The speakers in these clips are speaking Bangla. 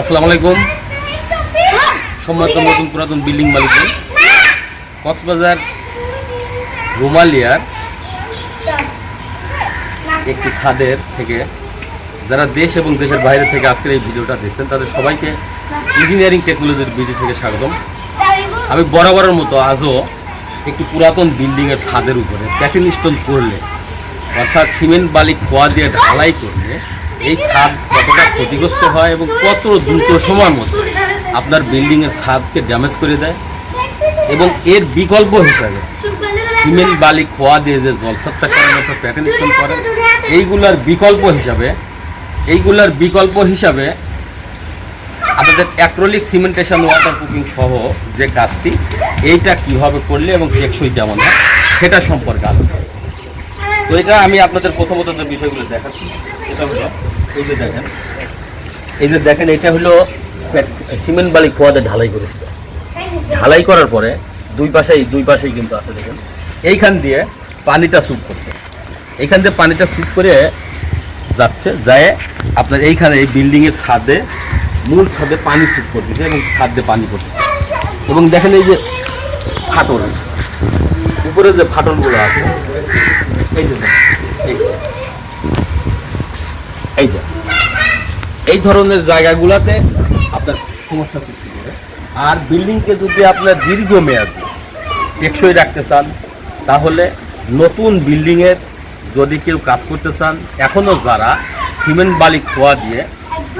আসসালামু আলাইকুম। সম্মানিত নতুন পুরাতন বিল্ডিং মালিক। কক্সবাজার রুমালিয়ার একটি ছাদের থেকে যারা দেশ এবং দেশের বাইরে থেকে আজকের এই ভিডিওটা দেখছেন তাদের সবাইকে ইঞ্জিনিয়ারিং টেকনোলজির ভিডিও থেকে স্বাগতম। আমি বরাবরের মতো আজও একটি পুরাতন বিল্ডিংয়ের ছাদের উপরে প্যাটিন স্টোন করলে অর্থাৎ সিমেন্ট বালি খোয়া দিয়ে ঢালাই করলে এই ছাদ কতটা ক্ষতিগ্রস্ত হয় এবং কত দ্রুত সময়ের মধ্যে আপনার বিল্ডিংয়ের ছাদকে ড্যামেজ করে দেয়? এবং এর বিকল্প হিসাবে সিমেন্ট, বালি, খোয়া দিয়ে যে জলছাদটা করার মতো প্যাটার্ন করে, এইগুলার বিকল্প হিসাবে, এইগুলার বিকল্প হিসাবে আপনাদের অ্যাক্রোলিক সিমেন্টেশন ওয়াটার প্রুফিং সহ যে কাজটি, এইটা কীভাবে করলে এবং টেকসই যেমন সেটা সম্পর্কে আলোচনা। তো এটা আমি আপনাদের প্রথমত যে বিষয়গুলো দেখাচ্ছি এটা হলো, এই যে দেখেন, এই যে দেখেন, এটা হলো সিমেন্ট বালি খোয়াতে ঢালাই করেছিল। ঢালাই করার পরে দুই পাশেই দুই পাশেই কিন্তু আছে দেখেন, এইখান দিয়ে পানিটা স্যুপ করছে। এইখান দিয়ে পানিটা স্যুপ করে যাচ্ছে, যায় আপনার এইখানে এই বিল্ডিংয়ের ছাদে, মূল ছাদে পানি স্যুপ করতেছে এবং ছাদে পানি করতেছে এবং দেখেন এই যে ফাটল, উপরে যে ফাটলগুলো আছে এই যে এই যে। এই ধরনের জায়গাগুলোতে আপনার সমস্যা সৃষ্টি করে আর বিল্ডিংকে যদি আপনার দীর্ঘমেয়াদী টেকসই রাখতে চান, তাহলে নতুন বিল্ডিংয়ের যদি কেউ কাজ করতে চান এখনও যারা সিমেন্ট বালি খোয়া দিয়ে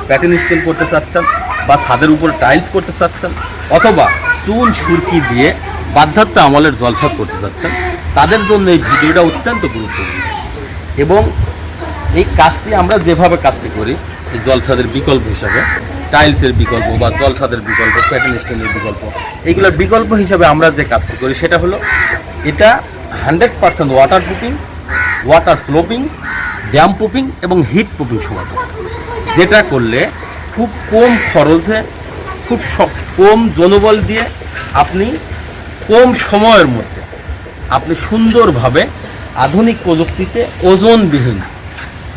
প্যাটার্ন স্টোন করতে চাচ্ছেন বা ছাদের উপর টাইলস করতে চাচ্ছেন, অথবা চুন সুরকি দিয়ে বাধ্যাত্ম আমলের জলসাদ করতে চাচ্ছেন তাদের জন্য এই ভিডিওটা অত্যন্ত গুরুত্বপূর্ণ। এবং এই কাজটি আমরা যেভাবে কাজটি করি, এই জলছাদের বিকল্প হিসাবে, টাইলসের বিকল্প বা জলছাদের বিকল্প প্যাটার্ন স্টোনের বিকল্প এইগুলোর বিকল্প হিসাবে আমরা যে কাজটি করি সেটা হলো এটা hundred percent waterproofing, water sloping damp proofing এবং হিট প্রুফিং সমাধান যেটা করলে খুব কম খরচে, খুব কম জনবল দিয়ে আপনি কম সময়ের মধ্যে আপনি সুন্দরভাবে আধুনিক প্রযুক্তিতে ওজনবিহীন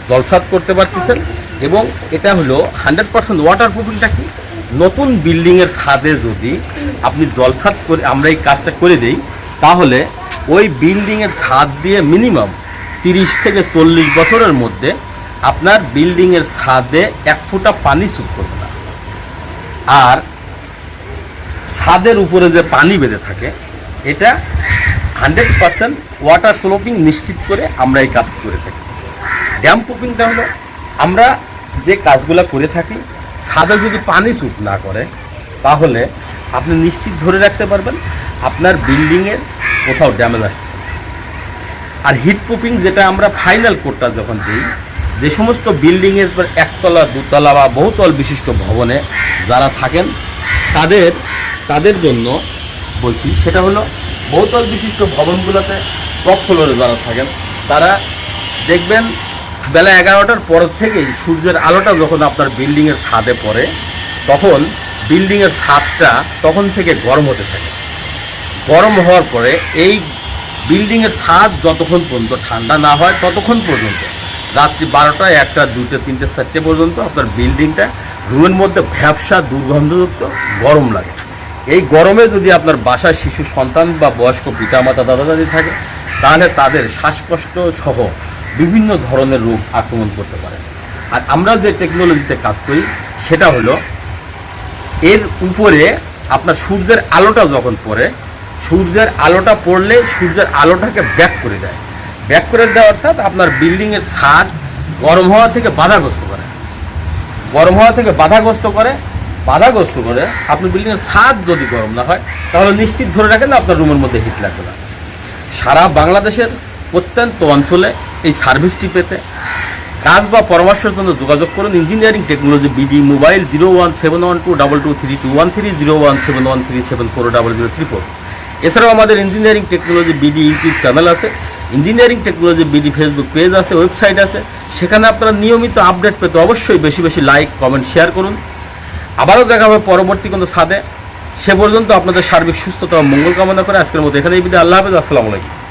জলসাদ করতে পারতেছেন এবং এটা হলো হান্ড্রেড পার্সেন্ট ওয়াটার প্রুফিংটা কি? নতুন বিল্ডিংয়ের ছাদে যদি আপনি জলসাদ করে আমরা এই কাজটা করে দিই, তাহলে ওই বিল্ডিংয়ের ছাদ দিয়ে মিনিমাম তিরিশ থেকে চল্লিশ বছরের মধ্যে আপনার বিল্ডিংয়ের ছাদে এক ফোঁটা পানি সুপ করবে না। আর ছাদের উপরে যে পানি বেঁধে থাকে এটা হান্ড্রেড পার্সেন্ট ওয়াটার স্লোপিং নিশ্চিত করে আমরা এই কাজ করে থাকি। ড্যাম প্রুফিংটা হলো, আমরা যে কাজগুলো করে থাকি, ছাদে যদি পানি স্যুট না করে, তাহলে আপনি নিশ্চিত ধরে রাখতে পারবেন, আপনার বিল্ডিংয়ের কোথাও ড্যামেজ আসছে। আর হিট প্রুফিং যেটা আমরা ফাইনাল কোডটা যখন দিই, যে সমস্ত বিল্ডিংয়ের পর একতলা, দুতলা বা বহুতল বিশিষ্ট ভবনে যারা থাকেন, তাদের তাদের জন্য বলছি, সেটা হলো বহুতল বিশিষ্ট ভবনগুলোতে টপ ফ্লোরে যারা থাকেন, তারা দেখবেন বেলা এগারোটার পর থেকেই সূর্যের আলোটা যখন আপনার বিল্ডিংয়ের ছাদে পড়ে, তখন বিল্ডিংয়ের ছাদটা তখন থেকে গরম হতে থাকে। গরম হওয়ার পরে এই বিল্ডিংয়ের ছাদ যতক্ষণ পর্যন্ত ঠান্ডা না হয়, ততক্ষণ পর্যন্ত। রাত্রি বারোটা, একটা দুটো তিনটে, চারটে পর্যন্ত আপনার বিল্ডিংটা রুমের মধ্যে ভ্যাবসা, দুর্গন্ধযুক্ত, গরম লাগে। এই গরমে যদি আপনার বাসায় শিশু সন্তান বা বয়স্ক পিতামাতা দাদা দাদি থাকে, তাহলে তাদের শ্বাসকষ্ট সহ বিভিন্ন ধরনের রোগ আক্রমণ করতে পারে। আর আমরা যে টেকনোলজিতে কাজ করি, সেটা হলো এর উপরে আপনার সূর্যের আলোটা যখন পড়ে, সূর্যের আলোটা পড়লে সূর্যের আলোটাকে ব্যাক করে দেয়। ব্যাক করে দেওয়া অর্থাৎ আপনার বিল্ডিংয়ের ছাদ গরম হওয়া থেকে বাধাগ্রস্ত করে। গরম হওয়া থেকে বাধাগ্রস্ত করে বাধাগ্রস্ত করে আপনি বিল্ডিংয়ের ছাদ যদি গরম না হয়, তাহলে নিশ্চিত ধরে রাখেন আপনার রুমের মধ্যে হিট লাগবে না। সারা বাংলাদেশের প্রত্যন্ত অঞ্চলে এই সার্ভিসটি পেতে কাজ বা পরামর্শের জন্য যোগাযোগ করুন। Engineering technology BD mobile zero one seven one two double two three two one three zero one seven one three seven four double zero three four এছাড়াও আমাদের engineering technology BD YouTube channel আছে। Engineering technology BD Facebook page আছে ওয়েবসাইট আছে। সেখানে আপনারা নিয়মিত আপডেট পেতে অবশ্যই বেশি বেশি লাইক কমেন্ট শেয়ার করুন। আবারও দেখা হবে পরবর্তী কোনো সাদে সে পর্যন্ত আপনাদের সার্বিক সুস্থতা মঙ্গল কামনা করে আজকের মতো এখানেই বিদায়। আল্লাহ হাফেজ, আসসালামু আলাইকুম।